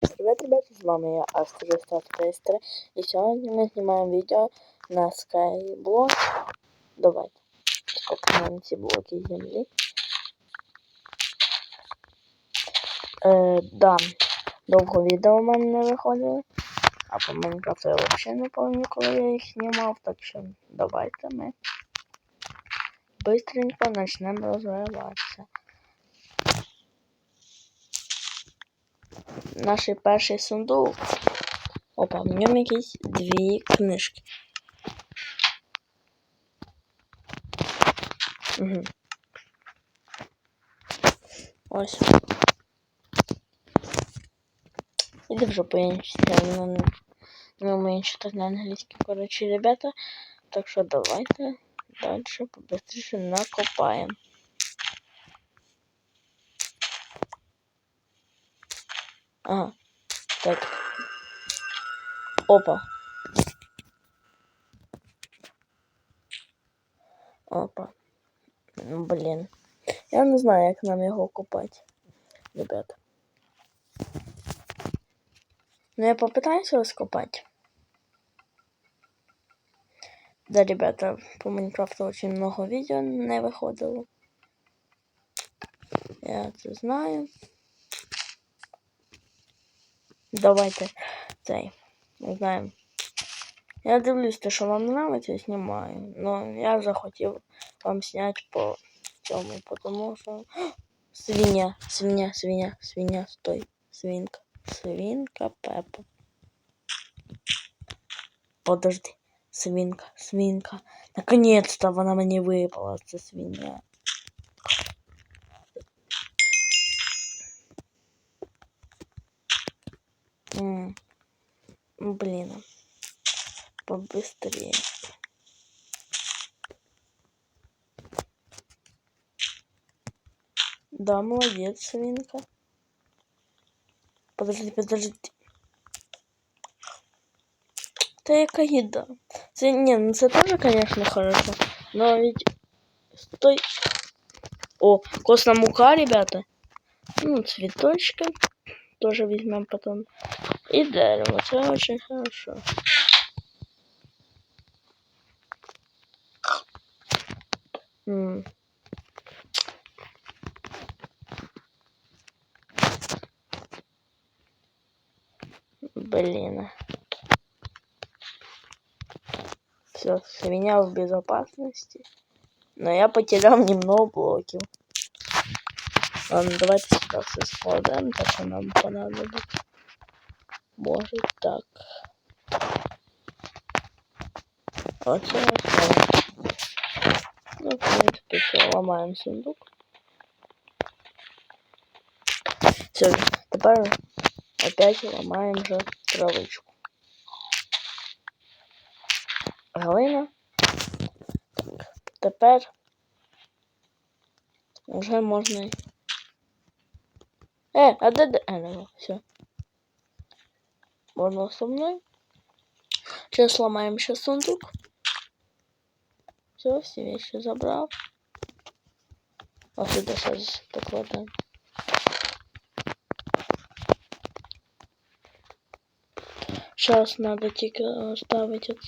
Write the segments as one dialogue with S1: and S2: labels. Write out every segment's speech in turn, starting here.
S1: Привет, ребята, з вами я Астр333 і сьогодні ми знімаємо відео на Skyblock. Давайте скопаємо ці блоки землі. Е, да, довго відео в мене не виходило. А по Майнкрафту я взагалі не пам'ятаю, коли я їх знімав, так що давайте ми быстренько почнемо розвиватися. Наш перший сундук. Опа, в ньому якісь дві книжки. Угу. Ось. Іди вже по-іншому. Я не, не читати на англійській, коротше, ребята. Так що давайте далі побыстріше накопаємо. Ага. Так. Опа. Опа. Ну, Блін. Я не знаю, як нам його купати, ребята. Ну, я попытаюсь раскопать. Да, ребята, по Майнкрафту очень много видео не выходило. Я это знаю. Давайте цей. Не знаю. Я дивлюсь, те, що вам нравиться, знімаю. Но я захотів вам зняти по цьому, тому що. Свиня, свиня, свиня, свиня, стой. Свинка. Свинка Пепа. Подожди. Свинка, свинка. Наконец-то вона мені випала, це свиня. Блин. Побыстрее. Да, молодец, свинка. Подожди, подожди. Та яка? Це, ні, ну це теж, конечно, хорошо. Но ведь... Стой. О, костная мука, ребята. Ну, цветочки. Тоже возьмем потом. И дерево. Это очень хорошо. М. Блин. Все, свинья в безопасности. Но я потерял немного блоков. Ладно, давайте сюда все складываем, так нам понадобится. Может так. Вот все Ну, в принципе, все, ломаем сундук. Все, теперь опять ломаем же травичку. Галина. Так, тепер вже можна. й- Е, а де де? А, не, все. Можна со мною. Сейчас сломаем еще сундук. Все, все вещи забрал. А сюда сейчас покладаем. Сейчас надо тільки оставить это.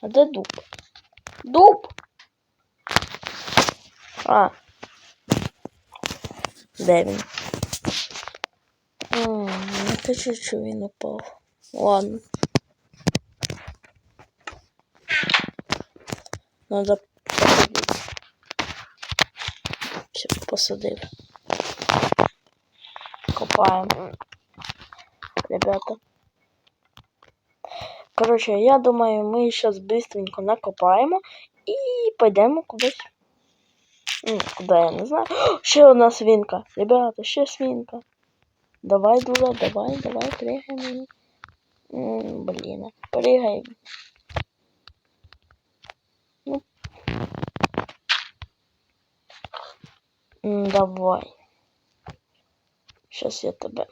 S1: А де дуб? Дуб! А. Де він? А, не хочу, що він упав. Ладно. Надо посадити. Все, посадив. Копаємо. Ребята. Короче, я думаю, ми зараз быстренько накопаємо і пойдемо кудись. Ну, куди я не знаю. О, ще одна свинка. Ребята, ще свинка. Давай, дура, давай, давай, мені. М, Блін. Ну. Давай. Сейчас я тебе.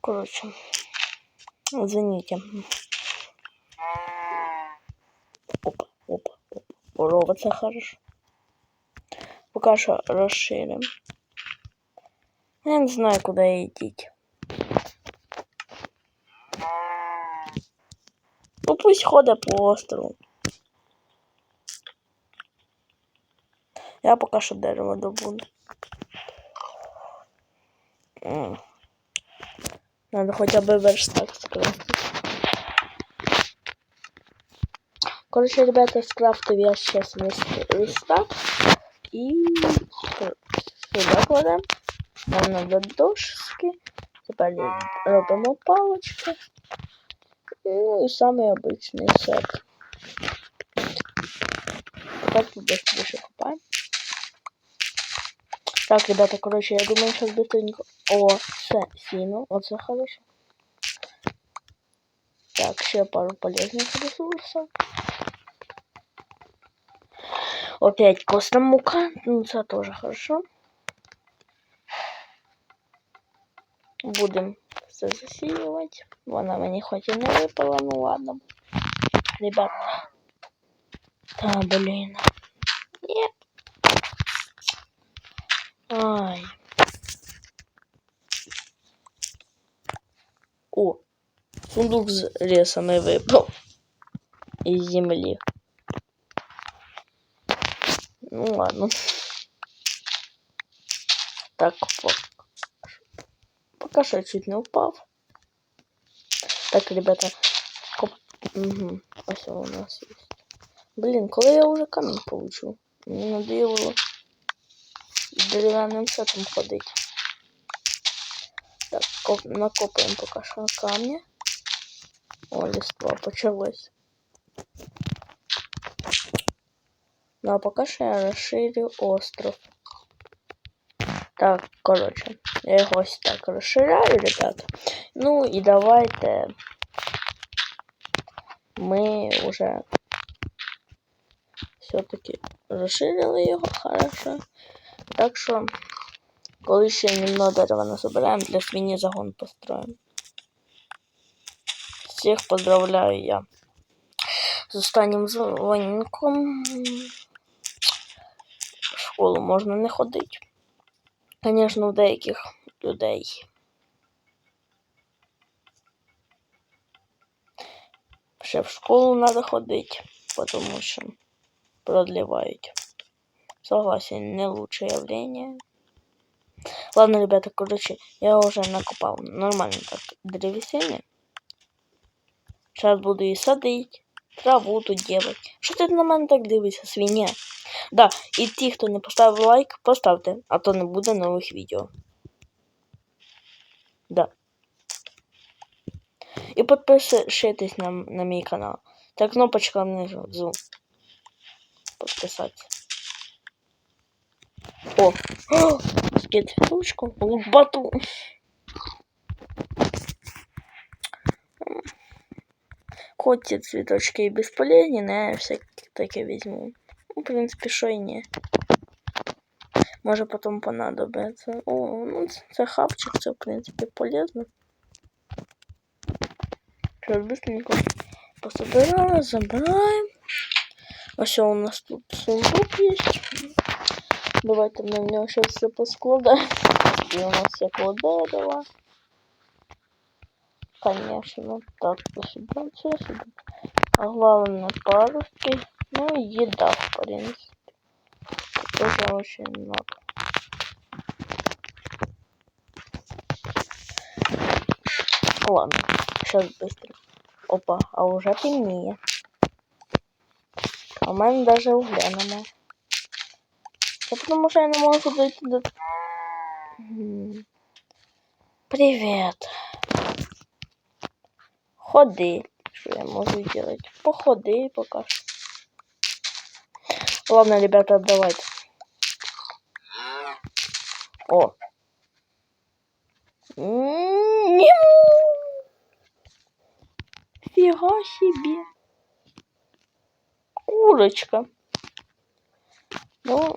S1: Коротше. Извините. Опа, опа, опа. Корова, це хорошо. Поки що розширим. Я не знаю, куди йдіть. Ну пусть ходить по острову. Я поки що дерево добуду. М. Надо хоча б верстак скрафтити. Короче, ребята, скрафтив я сейчас верстак. І сюди кладемо. Нам надо дошки. Тепер робимо палочки. Ну і самий обичний сет. Тепер тут быстрее купаем. Так, ребята, короче, я думаю, сейчас быстренько... О, все, сіно, оце хорошо. Так, ще пару полезных ресурсов. Опять костная мука, ну це тоже хорошо. Будем все засіювати. Вона мені хоч і не випала, ну ладно. Ребят. Та, блін. Нет. Ай. О, сундук з ресами випав. Із землі. Ну ладно. Так, по... пока что я чуть не упав. Так, ребята, коп... Угу. Ось у нас есть. Блин, коли я уже камень получу? Мені надоело Дерев'яним сетом ходить. Так, коп... накопаємо поки що камня. О, листва почалось. Ну а пока що я розширю остров. Так, коротше, я його ось так розширяю, ребята. Ну і давайте ми вже все-таки розширили його хорошо. Так що, коли ще немного дерева насобираємо, для свині загон построїмо. Всіх поздравляю я з останнім дзвонком. В школу можна не ходити. Звісно, у деяких людей. Ще в школу треба ходити, тому що продлевають. Согласен, не лучшее явление. Ладно, ребята, короче, я уже накопал нормально так древесины. Сейчас буду и садить, траву тут делать. Що ти на мене так дивишся, свиня? Да, і ті, хто не поставив лайк, поставте, а то не буде нових відео. Да. І підпишитесь на, на мій канал. Та кнопочка внизу. Подписаться. О! О! Цветочку, лопату. Хоть ці цветочки и бесполезні, но я все таки візьму. Ну, в принципі, що і ні. Може потім понадобиться. О, ну це хапчик, це в принципі полезно. Сейчас быстренько пособирали, забираем. Ось у нас тут сундук есть. Давайте ми в нього щось все поскладаємо. І у нас всякого дерева. Конечно. Так, сюда, все сюда. А главное паруски. Ну и еда, в принципе. Тоже очень много. Ладно, сейчас быстро. Опа, а уже темнее. А у мене даже угля нема. Це потому що я не можу дойти. Привет. Ходи. Що я можу делать? Походи пока. Ладно, ребята, давайте. О. М, не Фига себе. Курочка. Ну.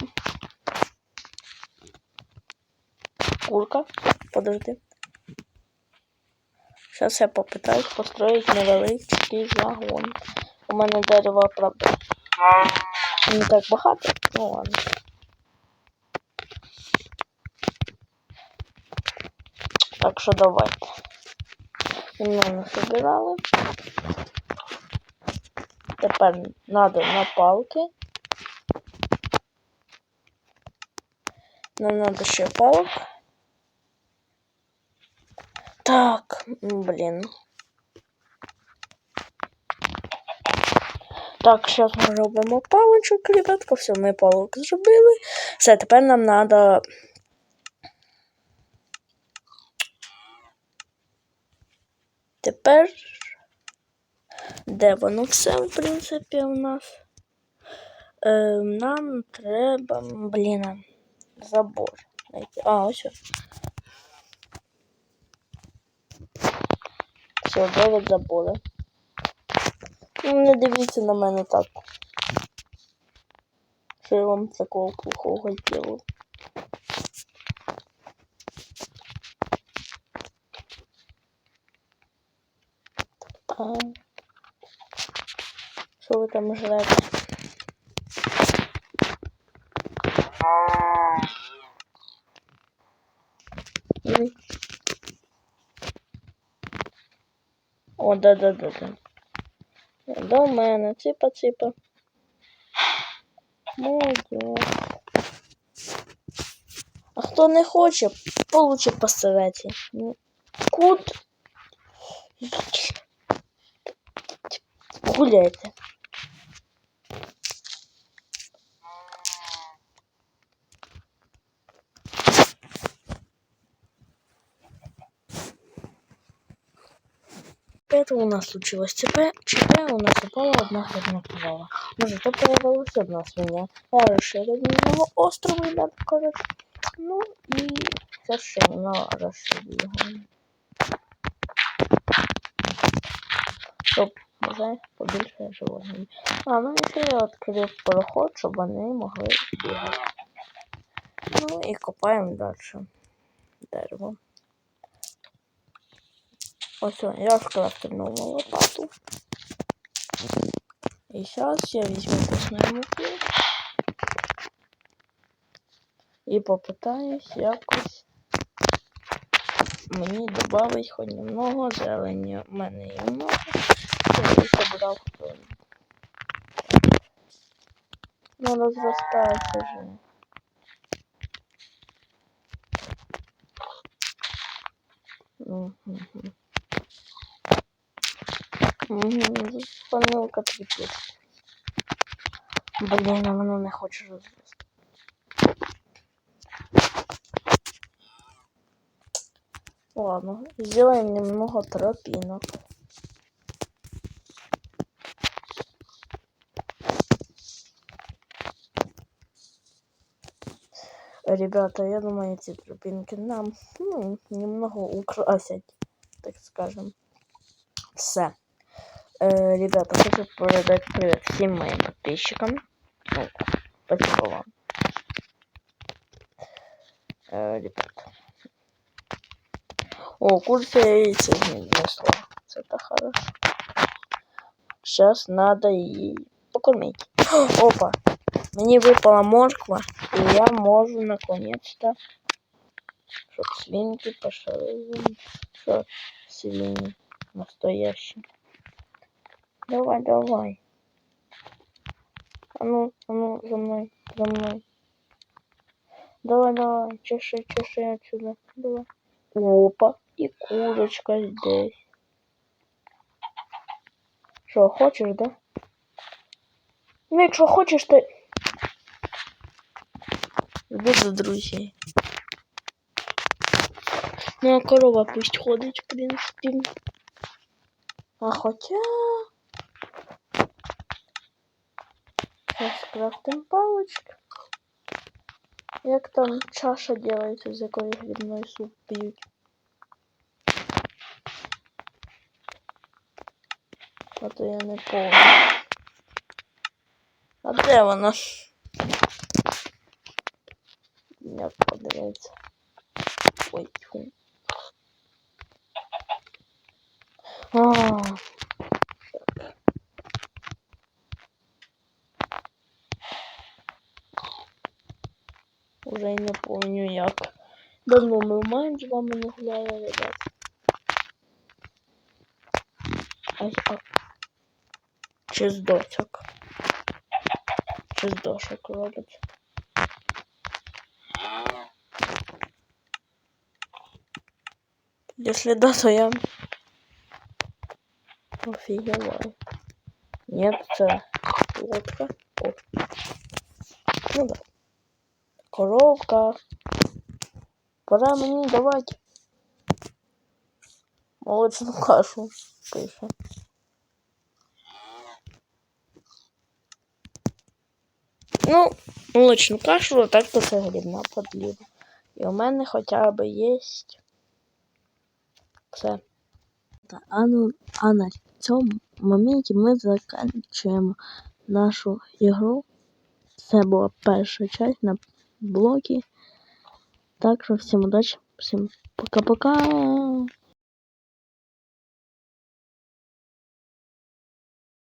S1: Курка. Подожди. Зараз я попитаюсь построїти невеличкий загон. У мене дерева, правда, не так багато. Ну ладно. Так що давайте. Ми насобирали. Тепер надо на палки. Нам надо ще палок. Так, блін. Так, зараз ми робимо паличок, ребятка. Все, ми палок зробили. Все, тепер нам надо. Тепер. Де воно все, в принципі, у нас? Е, нам треба, блін, забор. А, ось. Все, 9 забори. Ну, не дивіться на мене так. Що я вам такого плохого ділу. А... Що ви там жрете? О, да-да-да-да. До мене, ципа, ципа. Молодець. А хто не хоче, получить по совете. Ну, Куд. Гуляйте. Это у нас случилось ЧП. ЧП у нас упала одна грибна корова. Може, то появилась одна свиня. Я розширив його остров, ребят, коротше. Ну на розширю його. Щоб вже побільше животних. А, ну і ще я відкрив проход, щоб вони могли бігати. Ну і копаємо далі дерево. Ось я скрафтив лопату. І зараз я візьму косную муку. І попитаюсь якось мені додати хоч немного зелені. У мене є много. Я її собрав. Ну, розростається же. Угу. Угу. Панелка тріпет. Блін, а воно не хоче розвести. Ладно, сделаем немного тропинок. Ребята, я думаю, эти тропинки нам ну, немного украсять, так скажем. Все. Э, ребята, хочу передать привет всем моим подписчикам. Ну, спасибо вам. Э, ребята. О, курсы яйца несло. Это хорошо. Сейчас надо и покормить. Опа. Мне выпала морква, и я могу наконец-то, чтоб свинки пошли. Что свиньи настоящие. Давай, давай. А ну, а ну, за мной, за мной. Давай, давай, чеши, чеши отсюда. Давай. Опа, и курочка здесь. Что, хочешь, да? Ну, якщо хочеш, то... Йди до друзей. Ну, а корова пусть ходить, в принципі. А хотя... Сейчас крафтим палочки. Як там чаша делается, з якої грибной суп п'ють. А то я не помню. А де вона? Як подивиться. Ой, тьфу. А. Уже й не помню як. Давно ми Майн з вами не гуляли, ребят. Ай, а. Чи з дочок? Чи з дошок? Если да, то я офигеваю. Нет, это лодка. О. Ну да. Коровка. Пора мені давати молочну кашу. Пише. Ну, молочну кашу, так то це грибна подліва. І у мене хоча б є все. А, ну, а на цьому моменті ми закінчуємо нашу ігру. Це була перша часть на блокі. Так що всім удачі, всім пока-пока.